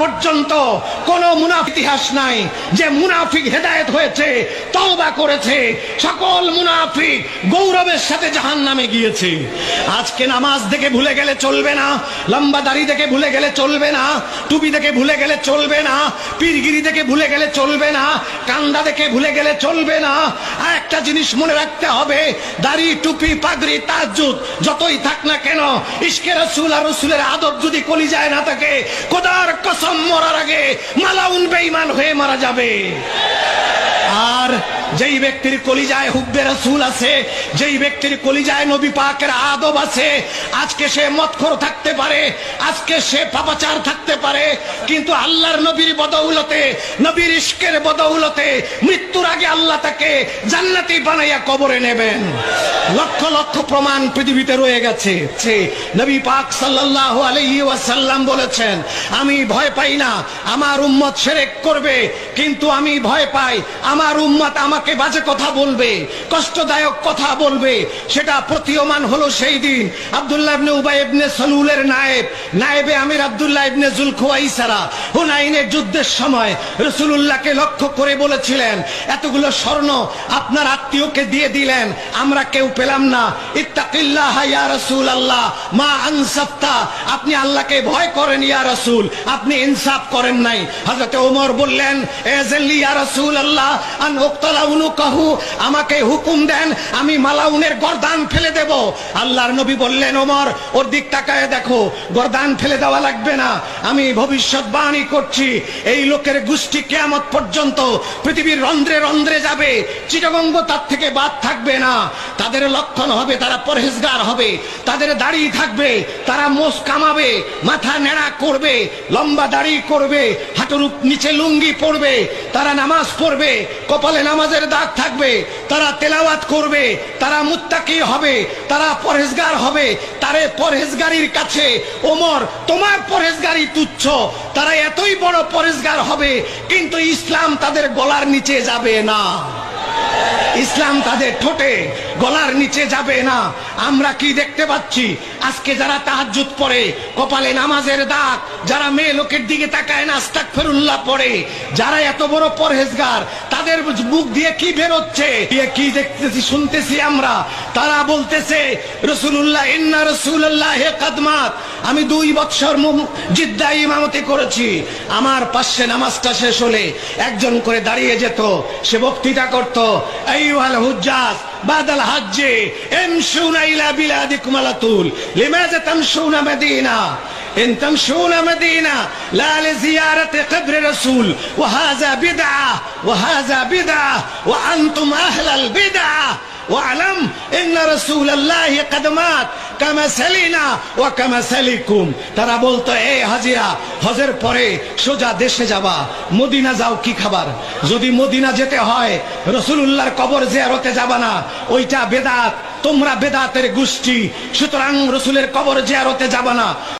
পর্যন্ত কোন মুনাফ ইতিহাস নাই। যে মুনাফিক হেদায়েত হয়েছে, তওবা করেছে, সকল মুনাফিক গৌরবের সাথে জাহান নামে গিয়েছে। আজকে নামাজ দেখে ভুলে গেলে চলবে না, লম্বা দাড়ি দেখে ভুলে গেলে চলবে না, টুপি দেখে ভুলে গেলে চলবে না, পীরগিরি দেখে ভুলে গেলে চলবে না, কান্দা দেখে ভুলে গেলে চলবে না। আর একটা জিনিস মনে রাখতে হবে, দাড়ি, টুপি, পাগড়ি তাজ্জুদ যতই থাক না কেন, ইশকে রসুল আর রসুলের আদব যদি কলি যায় না থাকে কোদার কসম মরার আগে মালাউন বেঈমান হয়ে মারা যাবে। আর যেই ব্যক্তির কলিজায় হুব্বে রসুল আছে, যেই ব্যক্তির কলিজায় নবী পাকের আদব আছে, আজকে সে মৎখর থাকতে পারে, আজকে সে পাপাচার থাকতে পারে, কিন্তু আল্লাহর নবীর বদৌলতে, নবীর ইশকের বদৌলতে মৃত্যুর আগে আল্লাহ তাকে জান্নাতি বানাইয়া কবরে নেবেন। লক্ষ লক্ষ প্রমাণ পৃথিবীতে রয়ে গেছে নবী পাক সাল্লাল্লাহু আলাইহি ওয়াসাল্লাম বলেছেন, আমি ভয় পাই না, আমার উম্মত সেরেক করবে, কিন্তু আমি ভয় পাই, আমার উম্মত আমাকে বাজে কথা বলবে, কষ্টদায়ক কথা বলবে, সেটা প্রতীয়মান হলো সেই দিন। আব্দুল্লাহ ইবনে উবাই ইবনে সলুলের নায়েব, নায়েবে আমির আব্দুল্লাহ ইবনে জুলখুয়াইসারা হুনাইনের যুদ্ধের সময় রসুলুল্লাহকে লক্ষ্য করে বলেছিলেন, এতগুলো স্বর্ণ আপনার আত্মীয়কে দিয়ে দিলেন, আমরা কেউ পেলাম না। ইত্তাকিল্লাহ ইয়া রাসূল আল্লাহ মা আনসাফতা, আপনি আল্লাহকে ভয় করেন ইয়া রাসূল, আপনি ইনসাফ করেন নাই। হযরত ওমর বললেন এজেলি ইয়া রাসূল আল্লাহ আন উক্তালা উনুকাহু আমাকে হুকুম দেন, আমি মালাউনের গর্দান ফেলে দেব। আল্লাহর নবী বললেন, ওমর, ওর দিক তাকায় দেখো, গর্দান ফেলে দেওয়া লাগবে না। আমি ভবিষ্যৎবাণী করছি, এই লোকের গোষ্ঠী কেয়ামত পর্যন্ত পৃথিবীর রন্ধ্রে রন্ধ্রে যাবে। চিটগঙ্গ তার থেকে বাদ থাকবে না। তাদের লক্ষণ হবে, তারা পরহেজগার হবে। তাদের দাড়ি থাকবে, তারা মোষ কামাবে, মাথা নেড়া করবে, লম্বা দাড়ি করবে হাঁটুর নিচে লুঙ্গি পড়বে তারা নামাজ পড়বে, কপালে নামাজের দাগ থাকবে, তারা তেলাওয়াত করবে, তারা মুত্তাকি হবে, তারা পরহেজগার হবে, তারে পরহেজগারির কাছে, ওমর, তোমার পরহেজগারি তুচ্ছ, তারা এতই বড় পরহেজগার হবে, কিন্তু ইসলাম তাদের গলার নিচে যাবে না। ইসলাম তাদের ঠোঁটে গলার নিচে যাবে না। আমরা কি দেখতে পাচ্ছি? আজকে যারা তাহাজ্জুদ পড়ে, কপালে নামাজের দাগ, যারা মেয়ে লোকের দিকে তাকায় না আস্তাক ফেরুল্লাহ পড়ে, যারা এত বড় পরহেজগার, তাদের মুখ দিয়ে কি বেরোচ্ছে দিয়ে কি দেখতেছি, শুনতেছি আমরা? তারা বলতেছে রসুল্লাহ ইন্না রসুল্লাহ কাদমাত আমি দুই বৎসর জিদ্দা ইমামতি করেছি। আমার পাশে নামাজটা শেষ হলে একজন করে দাঁড়িয়ে যেত, সে বক্তৃতা করতো করত আইয়ুহাল بعد الحج امشون إلى بلادكم على طول. لماذا تمشون مدينة؟ إن تمشون مدينة لا لزيارة قبر رسول وهذا بدعة وهذا بدعة وأنتم أهل البدعة. واعلم إن رسول الله قد مات. তারা বলতো, এ হাজিরা, হজের পরে সোজা দেশে যাবা, মদিনা যাও কি খাবার? যদি মদিনা যেতে হয়, রসুলুল্লাহর কবর জেয়ারতে যাবা না, ওইটা বেদাত, তোমরা বেদাতের গোষ্ঠী, সুতরাং রসুলের কবর জেয়ারতে যাবা না।